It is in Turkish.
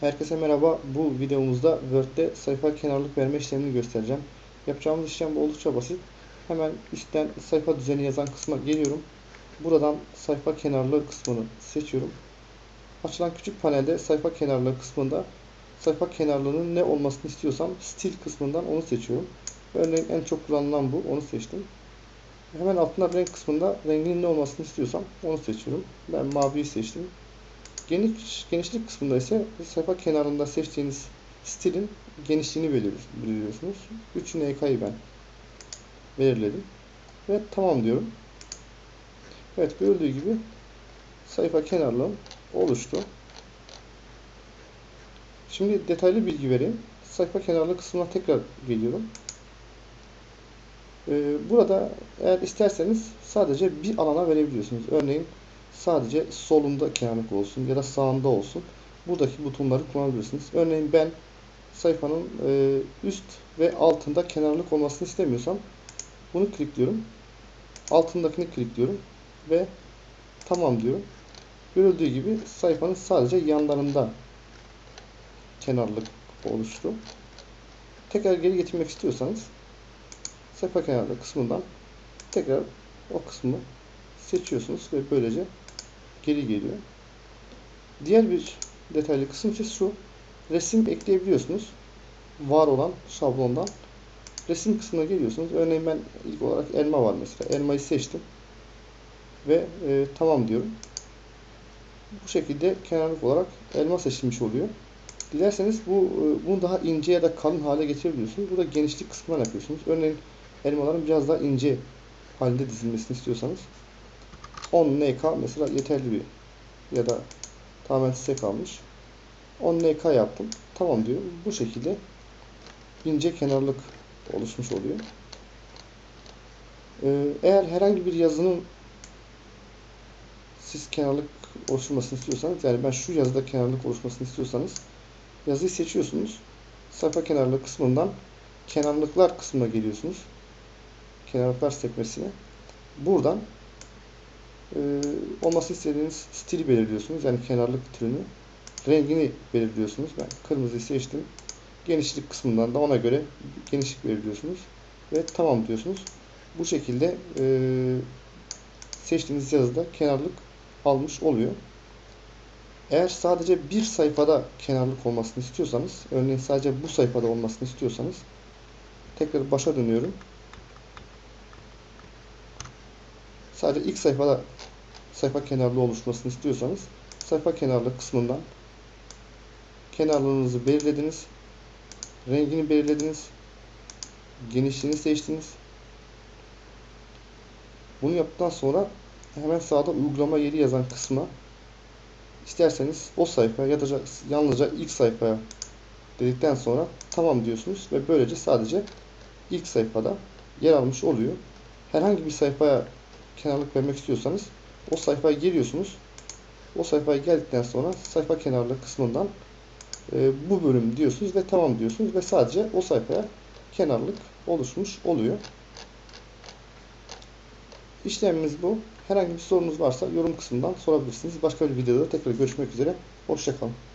Herkese merhaba. Bu videomuzda Word'de sayfa kenarlık verme işlemini göstereceğim. Yapacağımız işlem oldukça basit. Hemen üstten sayfa düzeni yazan kısma geliyorum. Buradan sayfa kenarlığı kısmını seçiyorum. Açılan küçük panelde sayfa kenarlığı kısmında sayfa kenarlığının ne olmasını istiyorsam stil kısmından onu seçiyorum. Örneğin en çok kullanılan bu. Onu seçtim. Hemen altında renk kısmında renginin ne olmasını istiyorsam onu seçiyorum. Ben maviyi seçtim. Geniş, genişlik kısmında ise sayfa kenarında seçtiğiniz stilin genişliğini belir- belirliyorsunuz. 3 NK'yı ben belirledim. Ve tamam diyorum. Evet görüldüğü gibi sayfa kenarlığım oluştu. Şimdi detaylı bilgi vereyim. Sayfa kenarlığı kısmına tekrar geliyorum. Ee, burada eğer isterseniz sadece bir alana verebiliyorsunuz. Örneğin sadece solunda kenarlık olsun ya da sağında olsun. Buradaki butonları kullanabilirsiniz. Örneğin ben sayfanın e, üst ve altında kenarlık olmasını istemiyorsam bunu klikliyorum. Altındakini klikliyorum ve tamam diyorum. Görüldüğü gibi sayfanın sadece yanlarında kenarlık oluştu. Tekrar geri getirmek istiyorsanız sayfa kenarlığı kısmından tekrar o kısmı seçiyorsunuz ve böylece geri geliyor. Diğer bir detaylı kısım ise şu. Resim ekleyebiliyorsunuz. Var olan şablondan. Resim kısmına geliyorsunuz. Örneğin ben ilk olarak elma var mesela. Elmayı seçtim. Ve e, tamam diyorum. Bu şekilde kenarlık olarak elma seçilmiş oluyor. Dilerseniz bu e, bunu daha ince ya da kalın hale getirebiliyorsunuz. Burada genişlik kısmından yapıyorsunuz. Örneğin elmaların biraz daha ince halde dizilmesini istiyorsanız 10 NK mesela yeterli bir ya da tamamen size kalmış. 10 NK yaptım. Tamam diyorum. Bu şekilde ince kenarlık oluşmuş oluyor. Ee, eğer herhangi bir yazının siz kenarlık oluşturmasını istiyorsanız yani ben şu yazıda kenarlık oluşmasını istiyorsanız yazıyı seçiyorsunuz. Sayfa kenarlığı kısmından kenarlıklar kısmına geliyorsunuz. Kenarlıklar sekmesine. Buradan e, olması istediğiniz stili belirliyorsunuz. Yani kenarlık türünü. Rengini belirliyorsunuz. Ben kırmızıyı seçtim. Genişlik kısmından da ona göre genişlik belirliyorsunuz. Ve tamam diyorsunuz. Bu şekilde e, seçtiğiniz yazıda kenarlık almış oluyor. Eğer sadece bir sayfada kenarlık olmasını istiyorsanız, örneğin sadece bu sayfada olmasını istiyorsanız tekrar başa dönüyorum. Sadece ilk sayfada sayfa kenarlığı oluşmasını istiyorsanız sayfa kenarlığı kısmından kenarlığınızı belirlediniz. Rengini belirlediniz. Genişliğini seçtiniz. Bunu yaptıktan sonra hemen sağda uygulama yeri yazan kısma isterseniz o sayfa ya da yalnızca ilk sayfaya dedikten sonra tamam diyorsunuz ve böylece sadece ilk sayfada yer almış oluyor. Herhangi bir sayfaya kenarlık vermek istiyorsanız o sayfaya geliyorsunuz. O sayfaya geldikten sonra sayfa kenarlığı kısmından e, bu bölüm diyorsunuz ve tamam diyorsunuz ve sadece o sayfaya kenarlık oluşmuş oluyor. İşlemimiz bu. Herhangi bir sorunuz varsa yorum kısmından sorabilirsiniz. Başka bir videoda tekrar görüşmek üzere. Hoşçakalın.